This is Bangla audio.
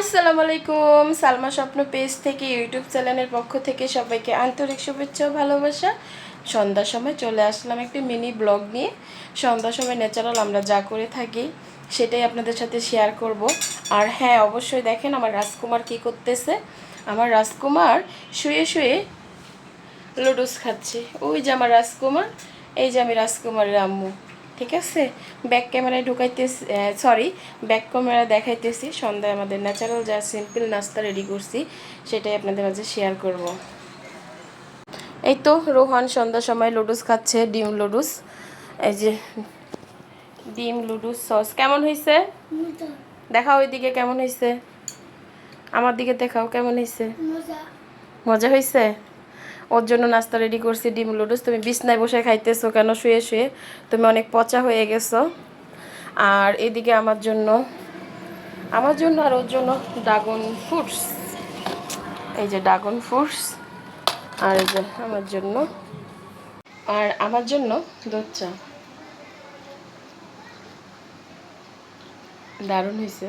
আসসালামু আলাইকুম সালমা স্বপ্ন পেজ থেকে ইউটিউব চ্যানেলের পক্ষ থেকে সবাইকে আন্তরিক শুভেচ্ছা ভালোবাসা। সন্ধ্যার সময় চলে আসলাম একটি মিনি ব্লগ নিয়ে। সন্ধ্যার সময় ন্যাচারাল আমরা যা করে থাকি সেটাই আপনাদের সাথে শেয়ার করব। আর হ্যাঁ অবশ্যই দেখেন আমার রাজকুমার কি করতেছে। আমার রাজকুমার শুয়ে শুয়ে লুডুস খাচ্ছে। ওই যে আমার রাজকুমার, এই যে আমি রাজকুমারের আম্মু। ঠিক আছে? ব্যাক ক্যামেরায় ঢুকাইতেছি সরি ব্যাক ক্যামেরা দেখাইতেছি। সন্ধ্যায় আমাদের ন্যাচারাল যা সিম্পল নাস্তা রেডি করছি সেটাই আপনাদের মাঝে শেয়ার করব। এই তো রোহান সন্ধ্যার সময় লুডুস খাচ্ছে ডিম লুডুস এই যে ডিম লুডুস সস কেমন হয়েছে দেখাও ওইদিকে কেমন হয়েছে আমার দিকে দেখাও কেমন হয়েছে মজা। হয়েছে ওর জন্য নাস্তা রেডি করছি, ডিম লুডুস তুমি বিছনায় বসে খাইতেছো কেন? শুয়ে শুয়ে। তুমি অনেক পচা হয়ে গেছো। আর এদিকে আমার জন্য আমার জন্য আর ওর জন্য ড্রাগন ফ্রুটস। এই যে ড্রাগন ফ্রুটস। আর এই যে আমার জন্য, আর আমার জন্য দুধ চা। দারুণ হয়েছে